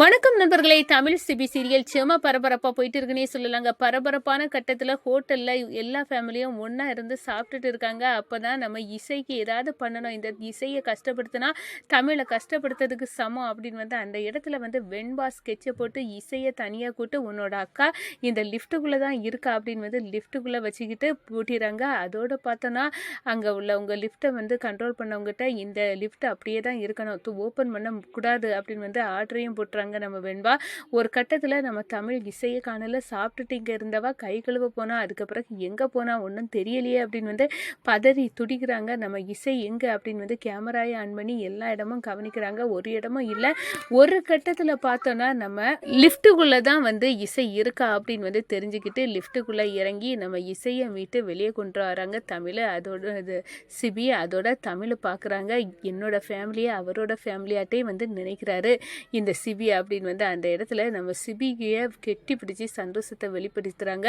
வணக்கம் நண்பர்களே. Tamil CP serial செம பரபரப்பாக போயிட்டு இருக்குன்னே சொல்லலாங்க. பரபரப்பான கட்டத்தில் ஹோட்டலில் எல்லா ஃபேமிலியும் ஒன்றா இருந்து சாப்பிட்டுட்டு இருக்காங்க. அப்போ தான் நம்ம இசைக்கு ஏதாவது பண்ணணும். இந்த இசையை கஷ்டப்படுத்தினா தமிழை கஷ்டப்படுத்துறதுக்கு சமம் அப்படின்னு வந்து அந்த இடத்துல வந்து வெண்பா ஸ்கெட்சை போட்டு இசையை தனியாக கூட்டு உன்னோட அக்கா இந்த லிஃப்ட்டுக்குள்ளே தான் இருக்கா அப்படின்னு வந்து லிஃப்ட்டுக்குள்ளே வச்சுக்கிட்டு பூட்டிடுறாங்க அதோட பார்த்தோன்னா அங்கே உள்ள உங்கள் லிஃப்ட்டை வந்து கண்ட்ரோல் பண்ணவங்ககிட்ட இந்த லிஃப்ட் அப்படியே தான் இருக்கணும். ஓப்பன் பண்ண கூடாது அப்படின்னு வந்து ஆர்டரையும் போட்டுறாங்க. நம்ம வெண்பா. ஒரு கட்டத்தில் நம்ம தமிழ் இசையை காணல சாப்பிட்டுட்டு இங்கே இருந்தவா கை கழுவ போனால் அதுக்கப்புறம் எங்கே போனால் ஒன்றும் தெரியலையே அப்படின்னு வந்து பதறி துடிக்கிறாங்க. நம்ம இசை எங்கே அப்படின்னு வந்து கேமராயை ஆன் பண்ணி எல்லா இடமும் கவனிக்கிறாங்க. ஒரு இடமும் இல்லை. ஒரு கட்டத்தில் பார்த்தோன்னா நம்ம லிஃப்ட்டுக்குள்ளே தான் வந்து இசை இருக்கா அப்படின்னு வந்து தெரிஞ்சுக்கிட்டு லிஃப்ட்டுக்குள்ளே இறங்கி நம்ம இசையை மீட்டு வெளியே கொண்டு வராங்க. தமிழ் அதோட இது சிபி அதோட தமிழ் பார்க்குறாங்க. என்னோட ஃபேமிலியை அவரோட ஃபேமிலியாட்டே வந்து நினைக்கிறாரு. இந்த சிபி அப்படின்னு வந்து அந்த இடத்துல நம்ம சிபியை கெட்டி பிடிச்சி சந்தோஷத்தை வெளிப்படுத்துகிறாங்க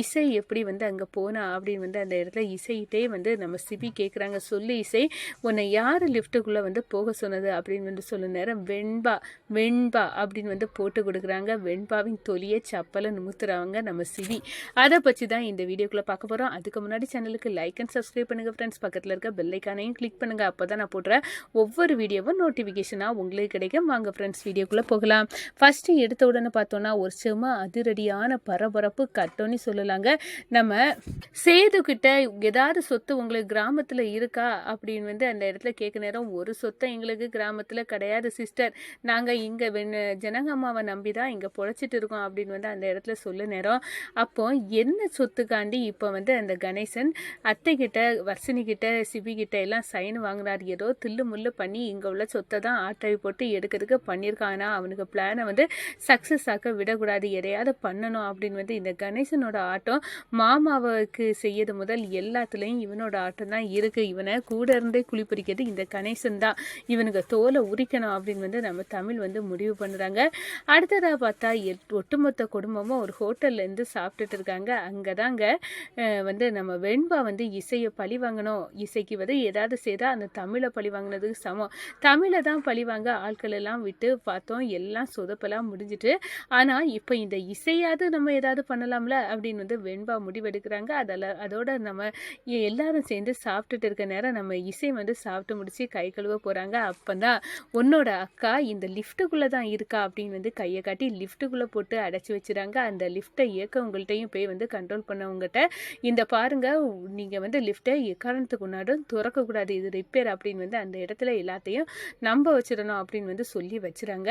இசை எப்படி வந்து அங்கே போனா அப்படின்னு வந்து அந்த இடத்துல இசையிட்டே வந்து நம்ம சிபி கேட்குறாங்க சொல்லு இசை உன்னை யார் லிஃப்ட்டுக்குள்ளே வந்து போக சொன்னது அப்படின்னு வந்து சொல்ல நேரம் வெண்பா வெண்பா அப்படின்னு வந்து போட்டு கொடுக்குறாங்க. வெண்பாவின் தொலியை சப்பலை நுமுத்துறாங்க நம்ம சிவி அதை பற்றி தான் இந்த வீடியோக்குள்ளே பார்க்க போகிறோம் அதுக்கு முன்னாடி சேனலுக்கு லைக் அண்ட் சப்ஸ்கிரைப் பண்ணுங்கள் ஃப்ரெண்ட்ஸ் பக்கத்தில் இருக்க பெல்லைக்கானையும் கிளிக் பண்ணுங்கள் அப்போ தான் நான் போடுற ஒவ்வொரு வீடியோவும் நோட்டிஃபிகேஷனாக உங்களுக்கு கிடைக்கும். வாங்க ஃப்ரெண்ட்ஸ் வீடியோக்குள்ளே போகலாம். ஃபஸ்ட்டு எடுத்த உடனே பார்த்தோன்னா ஒரு செம அதிரடியான பரபரப்பு கட்டோன்னு சொல்லலாங்க. நம்ம சேதுக்கிட்ட ஏதாவது சொத்து உங்களுக்கு கிராமத்தில் இருக்கா? அப்படின்னு வந்து அந்த இடத்துல கேட்க நேரம் ஒரு சொத்தை எங்களுக்கு கிராமத்தில் கிடையாது சிஸ்டர் நாங்கள் இங்கே வெண் ஜனகம்மாவை நம்பி தான் இங்கே பொழைச்சிட்டு இருக்கோம் அப்படின்னு வந்து அந்த இடத்துல சொல்ல நேரம். அப்போ என்ன சொத்துக்காண்டி இப்போ வந்து அந்த கணேசன் அத்தை கிட்ட வர்ஷினி கிட்ட சிபி கிட்ட எல்லாம் சைன் வாங்கினார் ஏதோ தில்லு முள்ளு பண்ணி இங்கே உள்ள சொத்தை தான் ஆட்டை போட்டு எடுக்கிறதுக்கு பண்ணியிருக்கானா அவனுக்கு பிளானை வந்து சக்ஸஸ் ஆக்க விடக்கூடாது. எதையாவது பண்ணணும் அப்படின்னு வந்து இந்த கணேசனோட ஆட்டம் மாமாவுக்கு செய்யறது முதல் எல்லாத்துலேயும் இவனோட ஆட்டம் தான் இருக்குது இவனை கூட இருந்தே குளிப்பறிக்கிறது இந்த கணேசன் தான். இவனுக்கு தோலை உரிக்கணும் அப்படின்னு வந்து நம்ம தமிழ் வந்து முடிவு பண்ணுறாங்க அடுத்ததாக பார்த்தா எட்- ஒட்டுமொத்த குடும்பமும் ஒரு ஹோட்டல்லேருந்து சாப்பிட்டுட்டு இருக்காங்க. அங்கே தாங்க வந்து நம்ம வெண்பா வந்து இசையை பழி வாங்கணும். இசைக்கு வந்து ஏதாவது செய்தால் அந்த தமிழை பழி வாங்கினதுக்கு சமம். தமிழை தான் பழி வாங்க ஆட்கள் எல்லாம் விட்டு பார்த்தோம். எல்லாம் சொதப்பெல்லாம் முடிஞ்சிட்டு ஆனால் இப்போ இந்த இசையாவது நம்ம ஏதாவது பண்ணலாம்ல அப்படின்னு வந்து வெண்பா முடிவெடுக்கிறாங்க. அதில் அதோட நம்ம எ- எல்லாரும் சேர்ந்து சாப்பிட்டுட்டு இருக்க நேரம் நம்ம இசை வந்து சாப்பிட்டு முடிச்சு கை கழுவ போகிறாங்க அப்போ தான் உன்னோட அக்கா இந்த லிஃப்ட்டுக்குள்ளே தான் இருக்கா அப்படின்னு வந்து கையை காட்டி லிஃப்ட்டுக்குள்ளே போட்டு அடைச்சி வச்சுறாங்க. அந்த லிஃப்ட்டை இயக்கவங்கள்ட்டையும் போய் வந்து கண்ட்ரோல் பண்ணவங்ககிட்ட இந்த பாருங்க நீங்கள் வந்து லிஃப்ட்டை எக்காரணத்துக்கு முன்னாடும் திறக்கக்கூடாது. இது ரிப்பேர் அப்படின்னு வந்து அந்த இடத்துல எல்லாத்தையும் நம்ப வச்சிடணும் அப்படின்னு வந்து சொல்லி வச்சுறாங்க.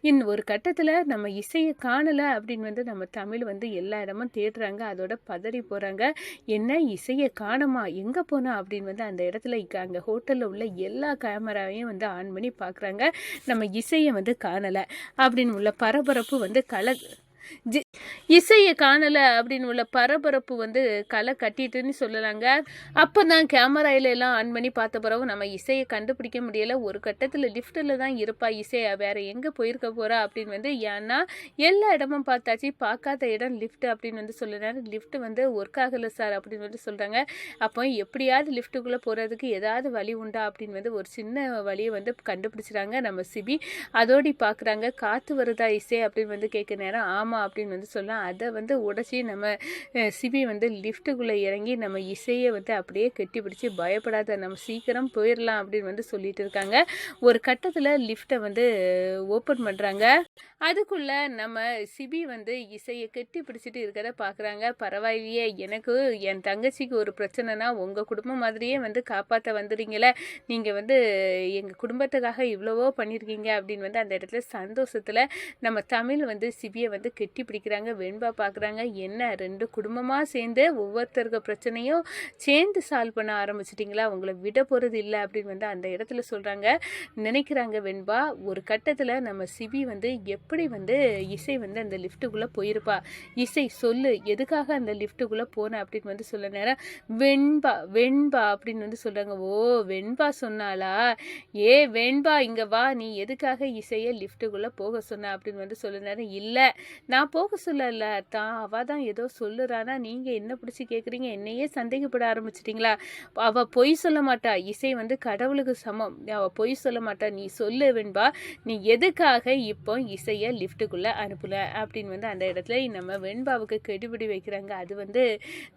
இன் ஒரு கட்டத்தில் நம்ம இசையை காணலை அப்படின்னு வந்து நம்ம தமிழ் வந்து எல்லா இடமும் தேடுறாங்க அதோட பதறி போகிறாங்க என்ன இசையை காணுமா? எங்கே போனா? அப்படின்னு வந்து அந்த இடத்துல அங்கே ஹோட்டலில் உள்ள எல்லா கேமராவையும் வந்து ஆன் பண்ணி பார்க்குறாங்க நம்ம இசையை வந்து காணலை அப்படின்னு உள்ள பரபரப்பு வந்து கல ஜி இசையை காணலை அப்படின்னு உள்ள பரபரப்பு வந்து களை கட்டிட்டுன்னு சொல்லலாங்க. அப்போ தான் கேமராயில எல்லாம் ஆன் பண்ணி பார்த்த பிறகு நம்ம இசையை கண்டுபிடிக்க முடியலை. ஒரு கட்டத்தில் லிஃப்ட்டில் தான் இருப்பா இசையா. வேற எங்கே போயிருக்க போகிறா அப்படின்னு வந்து ஏன்னா எல்லா இடமும் பார்த்தாச்சு. பார்க்காத இடம் லிஃப்ட் அப்படின்னு வந்து சொல்லுறாரு லிஃப்ட் வந்து ஒர்க் ஆகலை சார் அப்படின்னு வந்து சொல்கிறாங்க அப்போ எப்படியாவது லிஃப்ட்டுக்குள்ளே போகிறதுக்கு ஏதாவது வழி உண்டா அப்படின்னு வந்து ஒரு சின்ன வழியை வந்து கண்டுபிடிச்சிறாங்க நம்ம சிபி. அதோடி பார்க்குறாங்க. காற்று வருதா இசை அப்படின்னு வந்து கேட்க நேரம். ஆமாம் அப்படின்னு வந்து சொல்லலாம். அதை வந்து உடச்சி நம்ம சிபி வந்து லிஃப்ட்டுக்குள்ளே இறங்கி நம்ம இசையை வந்து அப்படியே கெட்டி பிடிச்சி பயப்படாத நம்ம சீக்கிரம் போயிடலாம் அப்படின்னு வந்து சொல்லிட்டு இருக்காங்க. ஒரு கட்டத்தில் லிஃப்ட்டை வந்து ஓப்பன் பண்ணுறாங்க அதுக்குள்ள நம்ம சிபி வந்து இசையை கெட்டி பிடிச்சிட்டு இருக்கிறத பார்க்குறாங்க பரவாயில்லையே எனக்கு என் தங்கச்சிக்கு ஒரு பிரச்சனைனா உங்கள் குடும்பம் மாதிரியே வந்து காப்பாற்ற வந்துடுறீங்களே நீங்கள் வந்து எங்கள் குடும்பத்துக்காக இவ்வளவோ பண்ணியிருக்கீங்க அப்படின்னு வந்து அந்த இடத்துல சந்தோஷத்தில் நம்ம தமிழ் வந்து சிபியை வந்து கெட்டி பிடிக்கிறாங்க வெண்பா பார்க்குறாங்க என்ன ரெண்டு குடும்பமாக சேர்ந்து ஒவ்வொருத்தருக்கு பிரச்சனையும் சேர்ந்து சால்வ் பண்ண ஆரம்பிச்சிட்டிங்களா? உங்களை விட போகிறது இல்லை அப்படின்னு வந்து அந்த இடத்துல சொல்கிறாங்க நினைக்கிறாங்க வெண்பா ஒரு கட்டத்தில் நம்ம சிபி வந்து எப்படி வந்து இசை வந்து அந்த லிஃப்ட்டுக்குள்ளே போயிருப்பா? இசை சொல்லு எதுக்காக அந்த லிஃப்ட்டுக்குள்ளே போன அப்படின்னு வந்து சொல்ல நேரம் வெண்பா வெண்பா அப்படின்னு வந்து சொல்கிறாங்க ஓ வெண்பா சொன்னாலா ஏ வெண்பா இங்கே வா நீ எதுக்காக இசையை லிஃப்ட்டுக்குள்ளே போக சொன்ன அப்படின்னு வந்து சொல்ல நேரம் இல்லை நான் போக சொல்லல தான் அவள் தான் ஏதோ சொல்லுறானா. நீங்கள் என்ன பிடிச்சி கேட்குறீங்க என்னையே சந்தேகப்பட ஆரம்பிச்சிட்டிங்களா? அவள் பொய் சொல்ல மாட்டா. இசை வந்து கடவுளுக்கு சமம். அவள் பொய் சொல்ல மாட்டா. நீ சொல்லு வெண்பா. நீ எதுக்காக இப்போ இசையை லிஃப்ட்டுக்குள்ளே அனுப்பல? அப்படின்னு வந்து அந்த இடத்துல நம்ம வெண்பாவுக்கு கெடுபிடி வைக்கிறாங்க. அது வந்து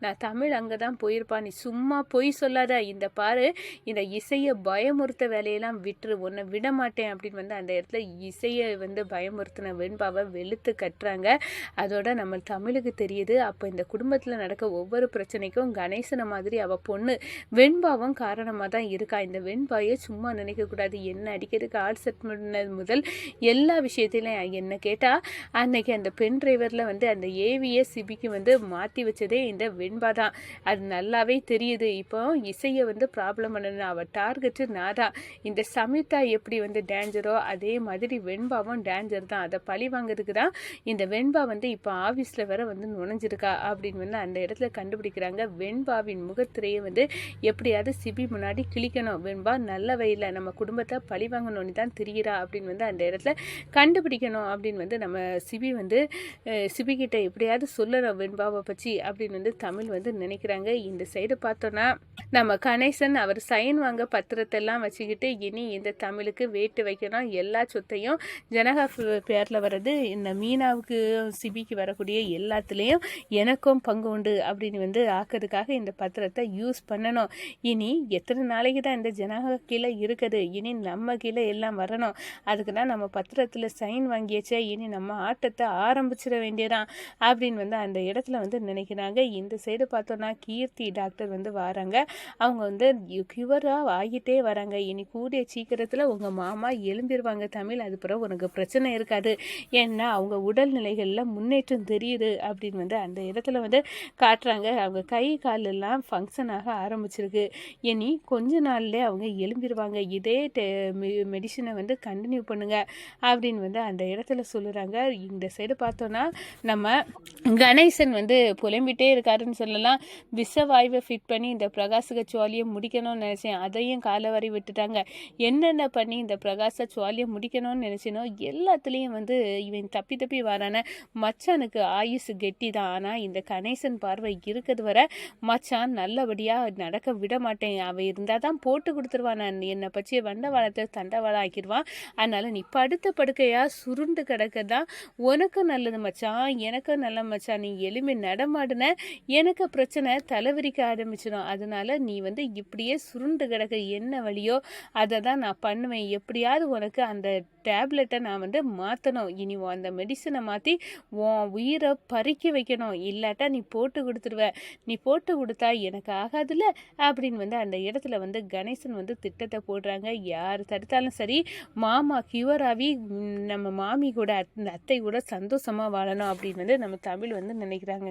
நான் தமிழ் அங்கே தான் போயிருப்பா. நீ சும்மா பொய் சொல்லாத. இந்த பாரு இந்த இசையை பயமுறுத்த வேலையெல்லாம் விட்டுரு. உன்னை விட மாட்டேன். அப்படின்னு வந்து அந்த இடத்துல இசையை வந்து பயமுறுத்தின வெண்பாவை வெளுத்து கட்டுறாங்க. அதோட நம்ம தமிழுக்கு தெரியுது. அப்போ இந்த குடும்பத்தில் நடக்க ஒவ்வொரு பிரச்சனைக்கும் கணேசனை மாதிரி அவள் பொண்ணு வெண்பாவும் காரணமாக தான் இருக்கா. இந்த வெண்பாயை சும்மா நினைக்கக்கூடாது என்ன அடிக்கிறதுக்கு ஆள் செட் பண்ணது முதல் எல்லா விஷயத்திலையும் என்ன கேட்டால் அன்னைக்கு அந்த பெண் டிரைவரில் வந்து அந்த ஏவிஏ சிபிக்கு வந்து மாற்றி வச்சதே இந்த வெண்பா தான். அது நல்லாவே தெரியுது. இப்போ இசையை வந்து ப்ராப்ளம் பண்ணணும் அவள் டார்கெட்டு நான் தான் இந்த சமிதா எப்படி வந்து டேஞ்சரோ அதே மாதிரி வெண்பாவும் டேஞ்சர் தான். அதை பழி வாங்குறதுக்கு தான் இந்த வெண் வெண்பா வந்து இப்போ ஆஃபீஸில் வேற வந்து நுழைஞ்சிருக்கா அப்படின்னு வந்து அந்த இடத்துல கண்டுபிடிக்கிறாங்க. வெண்பாவின் முகத்திரையை வந்து எப்படியாவது சிபி முன்னாடி கிழிக்கணும். வெண்பா நல்ல வழியில் நம்ம குடும்பத்தை பழி வாங்கணும்னு தான் தெரிகிறா அப்படின்னு வந்து அந்த இடத்துல கண்டுபிடிக்கணும் அப்படின்னு வந்து நம்ம சிபி வந்து அஹ், எப்படியாவது சொல்லணும் வெண்பாவை பற்றி அப்படின்னு வந்து தமிழ் வந்து நினைக்கிறாங்க. இந்த சைடு பார்த்தோன்னா நம்ம கணேசன் அவர் சைன் வாங்க பத்திரத்தெல்லாம் வச்சுக்கிட்டு இனி இந்த தமிழுக்கு வேட்டு வைக்கணும். எல்லா சொத்தையும் ஜனகா பேரில் வர்றது இந்த மீனாவுக்கு சிபிக்கு வரக்கூடிய எல்லாத்துலேயும் எனக்கும் பங்கு உண்டு அப்படின்னு வந்து ஆக்கிறதுக்காக இந்த பத்திரத்தை யூஸ் பண்ணணும். இனி எத்தனை நாளைக்கு தான் இந்த ஜனகா கீழே இருக்குது? இனி நம்ம கீழே எல்லாம் வரணும். அதுக்கு தான் நம்ம பத்திரத்தில் சைன் வாங்கியாச்சே. இனி நம்ம ஆட்டத்தை ஆரம்பிச்சிட வேண்டியதான் அப்படின்னு வந்து அந்த இடத்துல வந்து நினைக்கிறாங்க. இந்த சைடு பார்த்தோன்னா கீர்த்தி டாக்டர் வந்து வராங்க. அவங்க வந்து கியூவராக ஆகிட்டே வராங்க. இனி கூடிய சீக்கிரத்தில் உங்கள் மாமா எழும்பிடுவாங்க தமிழ். அது பிறகு உனக்கு பிரச்சனை இருக்காது. ஏன்னா அவங்க உடல்நிலை கலைகளில் முன்னேற்றம் தெரியுது அப்படின்னு வந்து அந்த இடத்துல வந்து காட்டுறாங்க. அவங்க கை காலெல்லாம் ஃபங்க்ஷன் ஆக ஆரம்பிச்சிருக்கு. இனி கொஞ்ச நாள்லேயே அவங்க எழும்பிடுவாங்க இதே மெடிசனை வந்து கண்டினியூ பண்ணுங்க அப்படின்னு வந்து அந்த இடத்துல சொல்லுறாங்க. இந்த சைடு பார்த்தோன்னா நம்ம கணேசன் வந்து புலம்பிட்டே இருக்காருன்னு சொல்லலாம். விஷவாயுவை ஃபிட் பண்ணி இந்த பிரகாசக சுவாலியை முடிக்கணும்னு நினச்சேன். அதையும் காலை வரி விட்டுட்டாங்க. என்னென்ன பண்ணி இந்த பிரகாச சுவாலியை முடிக்கணும்னு நினச்சினோ எல்லாத்துலேயும் வந்து இவன் தப்பி தப்பி வரான மச்சானுக்கு ஆயுசு கெட்டி தான் ஆனால் இந்த கணேசன் பார்வை இருக்கிறது வரை மச்சான் நல்லபடியாக நடக்க விட மாட்டேன். அவன் இருந்தால் தான் போட்டு கொடுத்துருவான். நான் என்னை பற்றி வண்டவாளத்தை தண்டவாளம் ஆக்கிடுவான் அதனால் நீ படுத்த படுக்கையாக சுருண்டு கிடக்க தான் உனக்கும் நல்லது மச்சான் எனக்கும் நல்ல மச்சான் நீ எளிமை நடமாடுன. எனக்கு பிரச்சனை தலைவிரிக்க ஆரம்பிச்சிடும். அதனால நீ வந்து இப்படியே சுருண்டு கிடக்க என்ன வழியோ அதை தான் நான் பண்ணுவேன். எப்படியாவது உனக்கு அந்த டேப்லெட்டை நான் வந்து மாற்றணும் இனி அந்த மெடிசனை மாற்றி உன் உயிரை பறிக்க வைக்கணும். இல்லாட்டா நீ போட்டு கொடுத்துருவ. நீ போட்டு கொடுத்தா எனக்கு ஆகாதுல்ல? அப்படின்னு வந்து அந்த இடத்துல வந்து கணேசன் வந்து திட்டத்தை போடுறாங்க. யார் தடுத்தாலும் சரி மாமா கியூர் நம்ம மாமி கூட அந்த அத்தை கூட சந்தோஷமாக வாழணும் அப்படின்னு வந்து நம்ம தமிழ் வந்து நினைக்கிறாங்க.